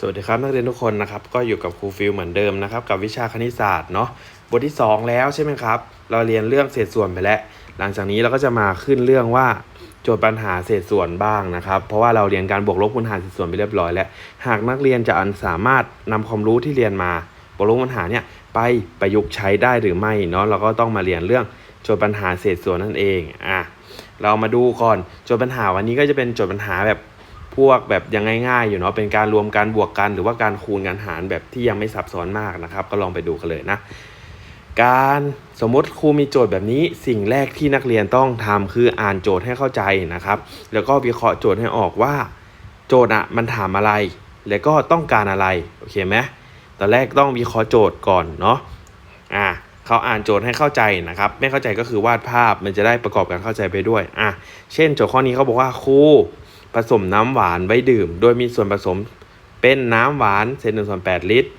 สวัสดีครับนักเรียนทุกคนนะครับก็อยู่กับครูฟิลเหมือนเดิมนะครับกับวิชาคณิตศาสตร์เนาะบทที่ 2 แล้วใช่ไหมครับเราเรียนเรื่องเศษส่วนไปแล้ว หลังจากนี้เราก็จะมาขึ้นเรื่องว่าโจทย์ปัญหาเศษส่วนบ้างนะครับ เพราะว่าเราเรียนการบวกลบคูณหารเศษส่วนไปเรียบร้อยแล้วหากนักเรียนจะสามารถนำความรู้ที่เรียนมาบวกลบคูณหารเนี่ยไปประยุกต์ใช้ได้หรือไม่เนาะเราก็ต้องมาเรียนเรื่องโจทย์ปัญหาเศษส่วนนั่นเองอะเรามาดูก่อนโจทย์ปัญหาวันนี้ก็จะเป็นโจทย์ปัญหาแบบ พวกแบบยังง่ายๆอยู่เนาะเป็นการรวมการบวกกันหรือว่าการคูณการหารแบบที่ยังไม่ซับซ้อนมากนะครับ ก็ลองไปดูกันเลยนะ การสมมติครูมีโจทย์แบบนี้สิ่งแรกที่นักเรียนต้องทำคืออ่านโจทย์ให้เข้าใจนะครับ แล้วก็วิเคราะห์โจทย์ให้ออกว่า โจทย์อะมันถามอะไร แล้วก็ต้องการอะไรโอเคไหมตอนแรกต้องวิเคราะห์โจทย์ก่อนเนาะอ่าเขาอ่านโจทย์ให้เข้าใจนะครับ ไม่เข้าใจก็คือวาดภาพมันจะได้ประกอบการเข้าใจไปด้วยอะเช่นโจทย์ข้อนี้เขาบอกว่าครู ผสมน้ำหวานไว้ดื่ม โดยมีส่วนผสมเป็นน้ำหวานเศษหนึ่งส่วนแปดลิตร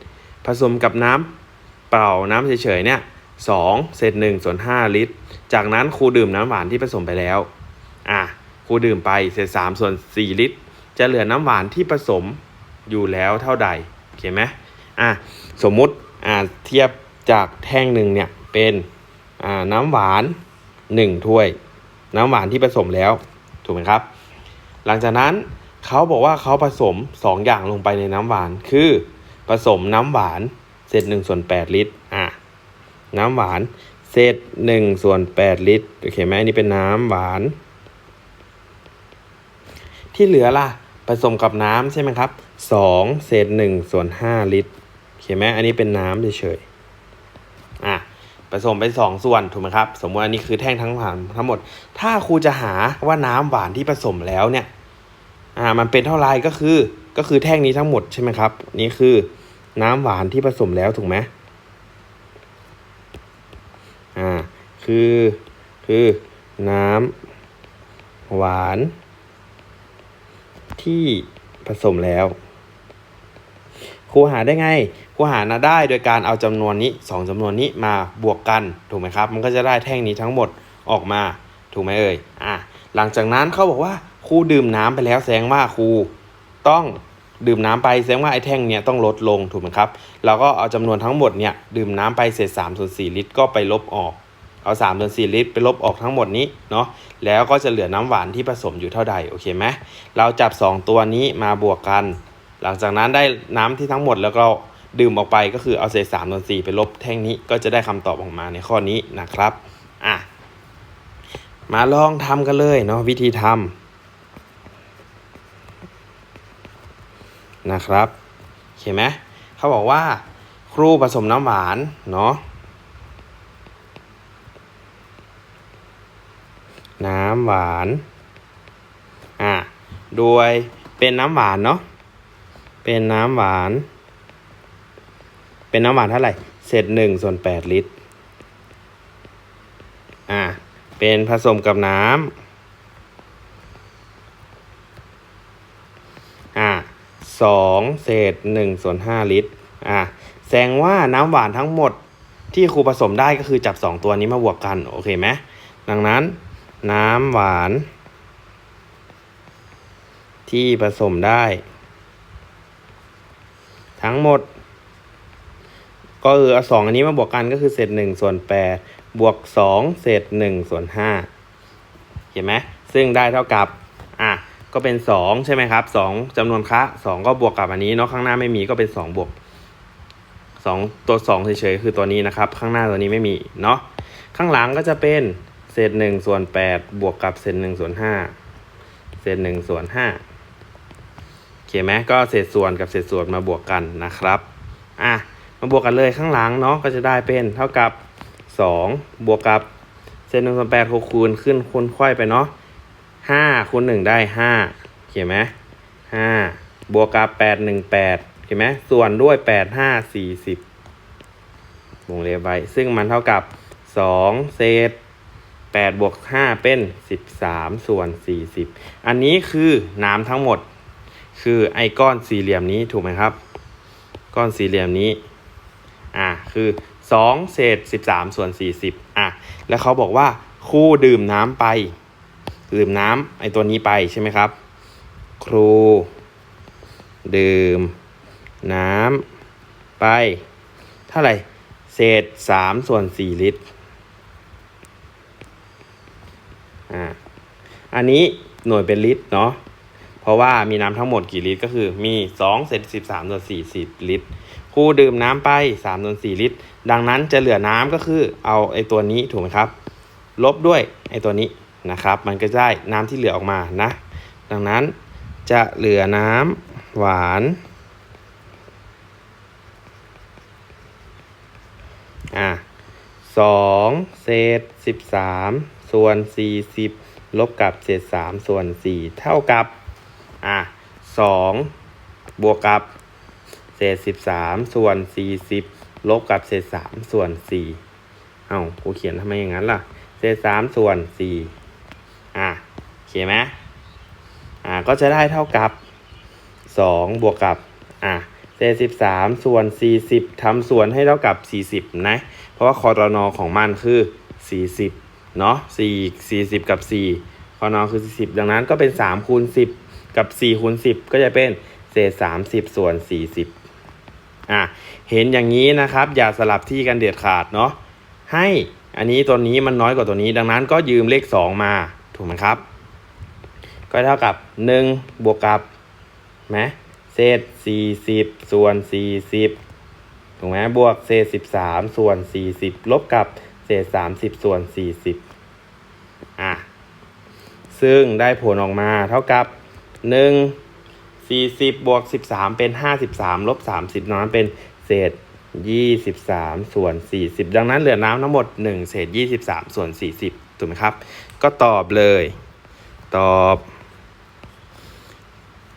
ผสมกับน้ำเปล่าน้ำเฉยๆเนี่ยสองเศษหนึ่งส่วนห้าลิตร จากนั้นครูดื่มน้ำหวานที่ผสมไปแล้วอะครูดื่มไปเศษสามส่วนสี่ลิตร จะเหลือน้ำหวานที่ผสมอยู่แล้วเท่าใดโอเคไหมอะสมมุติอ่าเทียบจากแท่งหนึ่งเนี่ยเป็นอ่าน้ำหวานหนึ่งถ้วย น้ำหวานที่ผสมแล้ว ถูกไหมครับ หลังจากนั้นเขาบอกว่าเขาผสม 2 อย่างลงไปในน้ำหวาน คือผสมน้ำหวานเศษ1ส่วน8ลิตรอะน้ำหวานเศษ1ส่วน8ลิตรโอเคไหมอันนี้เป็นน้ำหวาน ที่เหลือล่ะผสมกับน้ำใช่ไหมครับ2เศษ1ส่วน5ลิตรโอเคไหมอันนี้เป็นน้ำเฉยๆอะผสมไปสองส่วนถูกไหมครับ สมมติอันนี้คือแท่งทั้งหวานทั้งหมด ถ้าครูจะหาว่าน้ำหวานที่ผสมแล้วเนี่ย อ่ามันเป็นเท่าไรก็คือก็คือแท่งนี้ทั้งหมดใช่ไหมครับ นี่คือน้ำหวานที่ผสมแล้วถูกไหมอ่าคือคือน้ำหวาน ที่ผสมแล้วครูหาได้ไงครูหานะได้โดยการเอาจำนวนนี้สองจำนวนนี้มาบวกกันถูกไหมครับ มันก็จะได้แท่งนี้ทั้งหมดออกมาถูกไหมเอ่ยอะหลังจากนั้นเขาบอกว่า ครูดื่มน้ำไปแล้วแสดงว่าครูต้องดื่มน้ำไปแสดงว่าไอ้แท่งเนี้ยต้องลดลงถูกไหมครับเราก็เอาจำนวนทั้งหมดเนี่ยดื่มน้ำไปเศษ3ส่วน4ลิตรก็ไปลบออก เอา3ส่วน4ลิตรไปลบออกทั้งหมดนี้เนาะแล้วก็จะเหลือน้ำหวานที่ผสมอยู่เท่าใดโอเคไหมเราจับ 2 ตัวนี้มาบวกกัน หลังจากนั้นได้น้ำที่ทั้งหมดแล้วก็ดื่มออกไปก็คือเอาเศษ3ส่วน4ไปลบแท่งนี้ก็จะได้คำตอบออกมาในข้อนี้นะครับอะมาลองทำกันเลยเนาะวิธีทำ นะครับเห็นไหมเขาบอกว่า ครูผสมน้ำหวานเนาะน้ำหวานอะโดยเป็นน้ำหวานเนาะเป็นน้ำหวาน เป็นน้ำหวานเท่าไหร่เศษหนึ่งส่วนแปดลิตรอะเป็นผสมกับน้ำ 2 เศษ 1 ส่วน 5 ลิตรอะแสดงว่าน้ำหวานทั้งหมดที่ครูผสมได้ก็คือจับ 2 ตัวนี้มาบวกกัน โอเคไหมดังนั้น น้ำหวาน ที่ผสมได้ ทั้งหมด ก็คือเอาสองอันนี้มาบวกกันก็คือเศษหนึ่งส่วนแปดบวกสองเศษหนึ่งส่วนห้าเห็นไหมซึ่งได้เท่ากับอะ ก็เป็นสองใช่ไหมครับสองจำนวนคะสองก็บวกกับอันนี้เนาะข้างหน้าไม่มีก็เป็นสองบวกสองตัวสองเฉยๆคือตัวนี้นะครับ ข้างหน้าตัวนี้ไม่มีเนาะข้างหลังก็จะเป็นเศษหนึ่งส่วนแปดบวกกับเศษหนึ่งส่วนห้าเศษหนึ่งส่วนห้าโอเคไหมก็เศษส่วนกับเศษส่วนมาบวกกันนะครับอะมาบวกกันเลยข้างหลังเนาะก็จะได้เป็นเท่ากับสองบวกกับเศษหนึ่งส่วนแปดหกคูณขึ้นคูณค่อยไปเนาะ ห้าคูณหนึ่งได้ห้าเขียนไหมห้าบวกกับแปดหนึ่งแปดเขียนไหมส่วนด้วยแปดห้าสี่สิบวงเล็บไว้ซึ่งมันเท่ากับสองเศษแปดบวกห้าเป็นสิบสามส่วนสี่สิบอันนี้คือน้ำทั้งหมด คือไอ้ก้อนสี่เหลี่ยมนี้ถูกไหมครับ ก้อนสี่เหลี่ยมนี้อ่าคือสองเศษสิบสามส่วนสี่สิบอะแล้วเขาบอกว่าครูดื่มน้ำไป ดื่มน้ำไอตัวนี้ไปใช่ไหมครับ ครู ดื่ม น้ำไป เท่าไหร่ เศษสามส่วนสี่ลิตรอ่าอันนี้หน่วยเป็นลิตรเนาะเพราะว่ามีน้ำทั้งหมดกี่ลิตรก็คือมีสองเศษสิบสามส่วนสี่สิบลิตรครูดื่มน้ำไปสามส่วนสี่ลิตร ดังนั้นจะเหลือน้ำก็คือเอาไอ้ตัวนี้ถูกไหมครับ ลบด้วยไอ้ตัวนี้ นะครับ มันก็ได้น้ำที่เหลือออกมานะ ดังนั้นจะเหลือน้ำหวานอะสองเศษสิบสามส่วนสี่สิบลบกับเศษสามส่วนสี่เท่ากับอะสองบวกกับเศษสิบสามส่วนสี่สิบลบกับเศษสามส่วนสี่เอ้ากูเขียนทำไมอย่างนั้นล่ะ เศษสามส่วนสี่ อะโอเคไหมอะก็จะได้เท่ากับสองบวกกับอะเศษสิบสามส่วนสี่สิบทำส่วนให้เท่ากับสี่สิบนะ เพราะว่าคอรนอของมันคือสี่สิบเนาะสี่สี่สิบกับสี่คอรนอคือสี่สิบดังนั้นก็เป็นสามคูณสิบกับสี่คูณสิบก็จะเป็นเศษสามสิบส่วนสี่สิบอะเห็นอย่างนี้นะครับ อย่าสลับที่กันเด็ดขาดเนาะให้อันนี้ตัวนี้มันน้อยกว่าตัวนี้ ดังนั้นก็ยืมเลขสองมา ถูกไหมครับ ก็เท่ากับหนึ่งบวกกับไหมเศษสี่สิบส่วนสี่สิบถูกไหมบวกเศษสิบสามส่วนสี่สิบลบกับเศษสามสิบส่วนสี่สิบอะ ซึ่งได้ผลออกมาเท่ากับหนึ่งสี่สิบบวกสิบสามเป็นห้าสิบสามลบสามสิบนั้นเป็นเศษยี่สิบสามส่วนสี่สิบดังนั้นเหลือน้ำทั้งหมดหนึ่งเศษยี่สิบสามส่วนสี่สิบถูกไหมครับ ก็ตอบเลย ตอบ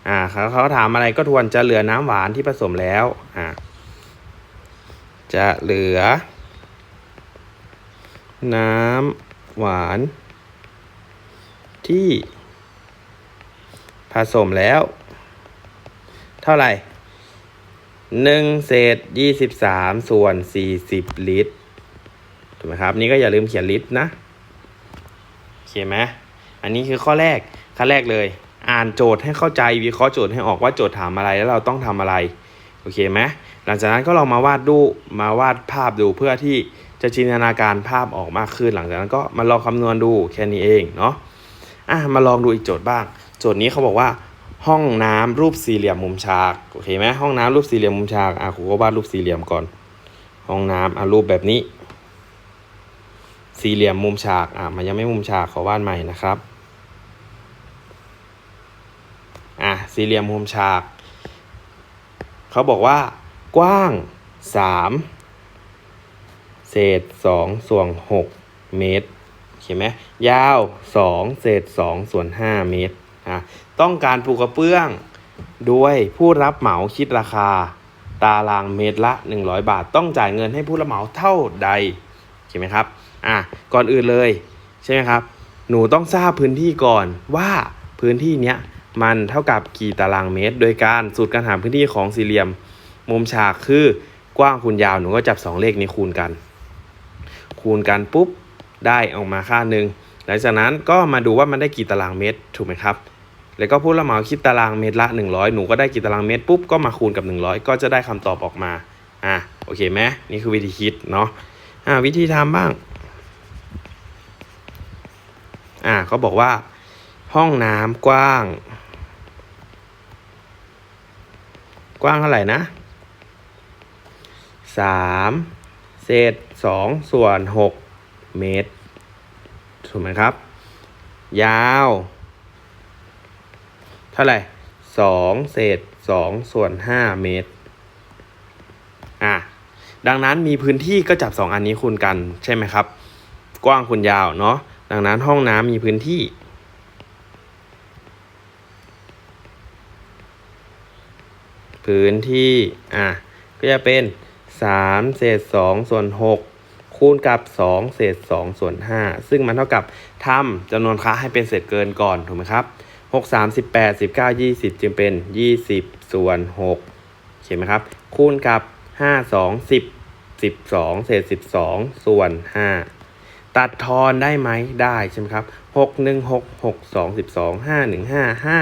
อ่าเขาเขาถามอะไรก็ทวนจะเหลือน้ำหวานที่ผสมแล้วอ่าจะเหลือ น้ำหวาน ที่ ผสมแล้ว เท่าไหร่หนึ่งเศษยี่สิบสามส่วนสี่สิบลิตรถูกไหมครับ นี่ก็อย่าลืมเขียนลิตรนะ เคไหมอันนี้คือข้อแรกข้อแรกเลย อ่านโจทย์ให้เข้าใจวิเคราะห์โจทย์ให้ออกว่าโจทย์ถามอะไรแล้วเราต้องทำอะไรโอเคไหมหลังจากนั้นก็ลองมาวาดดูมาวาดภาพดูเพื่อที่จะจินตนาการภาพออกมากขึ้น หลังจากนั้นก็มาลองคำนวณดูแค่นี้เองเนาะอะมาลองดูอีกโจทย์บ้าง โจทย์นี้เขาบอกว่าห้องน้ำรูปสี่เหลี่ยมมุมฉากโอเคไหมห้องน้ำรูปสี่เหลี่ยมมุมฉากอะครูก็วาดรูปสี่เหลี่ยมก่อน ห้องน้ำอะรูปแบบนี้ สี่เหลี่ยมมุมฉากอะมันยังไม่มุมฉากขอวาดใหม่นะครับอะสี่เหลี่ยมมุมฉากเขาบอกว่ากว้างสามเศษสองส่วนหกเมตรเห็นไหมยาวสองเศษสองส่วนห้าเมตรอะต้องการปูกระเบื้องด้วยผู้รับเหมาคิดราคา ตารางเมตรละ 100 บาท ต้องจ่ายเงินให้ผู้รับเหมาเท่าใดเห็นไหมครับ อะก่อนอื่นเลยใช่ไหมครับ หนูต้องทราบพื้นที่ก่อนว่าพื้นที่เนี้ยมันเท่ากับกี่ตารางเมตร โดยการสูตรการหาพื้นที่ของสี่เหลี่ยม มุมฉากคือกว้างคูณยาวหนูก็จับ 2 เลขนี้คูณกัน คูณกันปุ๊บได้ออกมาค่าหนึ่งหลังจากนั้นก็มาดูว่ามันได้กี่ตารางเมตรถูกไหมครับ แล้วก็ผู้รับเหมาคิดตารางเมตรละ 100 หนูก็ได้กี่ตารางเมตรปุ๊บก็มาคูณกับ 100 ก็จะได้คำตอบออกมาอะโอเคไหมนี่คือวิธีคิดเนาะอะวิธีทำบ้าง อ่าเขาบอกว่า ห้องน้ำกว้าง กว้างเท่าไหร่นะสามเศษสองส่วนหกเมตรถูกไหมครับ ยาว เท่าไหร่สองเศษสองส่วนห้าเมตรอะดังนั้นมีพื้นที่ก็จับสองอันนี้คูณกันใช่ไหมครับ กว้างคูณยาวเนาะ ดังนั้นห้องน้ำมีพื้นที่ พื้นที่อะก็จะเป็นสามเศษสองส่วนหกคูณกับสองเศษสองส่วนห้าซึ่งมันเท่ากับทำจำนวนค่าให้เป็นเศษเกินก่อน ถูกไหมครับหกสามสิบแปดสิบเก้ายี่สิบจึงเป็นยี่สิบส่วนหกเห็นไหมครับ คูณกับห้าสองสิบสิบสองเศษสิบสองส่วนห้า ตัดทอนได้ไหมได้ใช่ไหมครับหกหนึ่งหกหกสองสิบสองห้าหนึ่งห้าห้า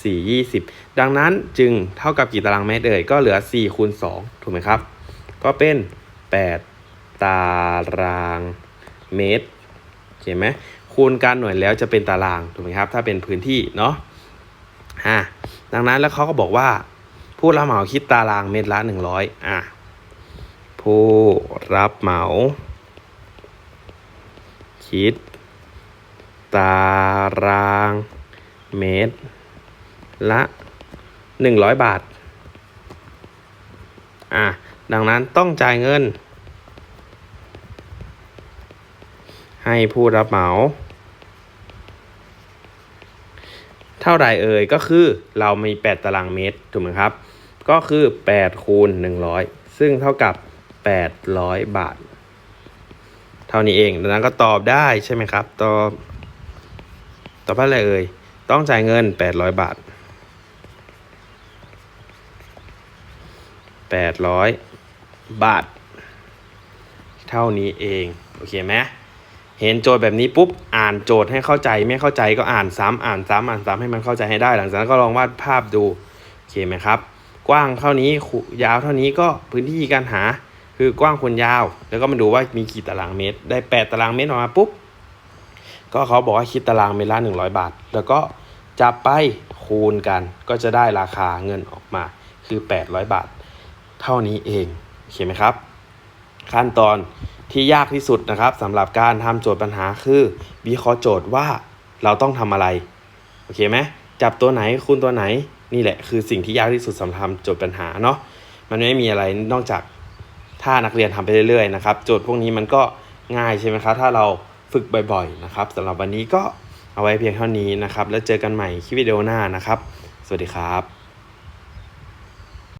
4 20ดังนั้นจึงเท่ากับกี่ตารางเมตรเอ่ยก็เหลือ4คูณ2ถูกไหมครับ ก็เป็น8ตารางเมตรโอเคไหมคูณการหน่วยแล้วจะเป็นตารางถูกไหมครับ ถ้าเป็นพื้นที่เนาะอ่าดังนั้นแล้วเขาก็บอกว่า ผู้รับเหมาคิดตารางเมตรละ100อะผู้รับเหมา คิด ตาราง เมตร ละ 100 บาท อะ ดังนั้นต้องจ่ายเงิน ให้ผู้รับเหมา เท่าไรเอ่ย ก็คือเรามี 8 ตารางเมตร ถูกไหมครับ ก็คือ 8 คูณ 100 ซึ่งเท่ากับ 800 บาท เท่านี้เองดังนั้นก็ตอบได้ใช่ไหมครับ ตอบ ตอบว่าอะไรเอ่ย ต้องจ่ายเงิน 800 บาท 800 บาท เท่านี้เอง โอเคไหมเห็นโจทย์แบบนี้ปุ๊บอ่านโจทย์ให้เข้าใจไม่เข้าใจก็อ่านซ้ำอ่านซ้ำอ่านซ้ำให้มันเข้าใจให้ได้ หลังจากนั้นก็ลองวาดภาพดูโอเคไหมครับ กว้างเท่านี้ยาวเท่านี้ก็พื้นที่การหา คือกว้างคูณยาว แล้วก็มาดูว่ามีกี่ตารางเมตร ได้ 8 ตารางเมตรออกมาปุ๊บ ก็เขาบอกว่าคิดตารางเมตรละ100 บาท แล้วก็จับไปคูณกัน ก็จะได้ราคาเงินออกมาคือ 800 บาท เท่านี้เองโอเคไหมครับ ขั้นตอนที่ยากที่สุดนะครับสำหรับการทำโจทย์ปัญหาคือวิเคราะห์โจทย์ว่าเราต้องทำอะไรโอเคไหมจับตัวไหนคูณตัวไหนนี่แหละคือสิ่งที่ยากที่สุดสำหรับทำโจทย์ปัญหาเนาะมันไม่มีอะไรนอกจาก ถ้านักเรียนทำไปเรื่อยๆนะครับโจทย์พวกนี้มันก็ง่ายใช่ไหมครับถ้าเราฝึกบ่อยๆนะครับสำหรับวันนี้ก็เอาไว้เพียงเท่านี้นะครับ แล้วเจอกันใหม่คลิปวิดีโอหน้านะครับ สวัสดีครับ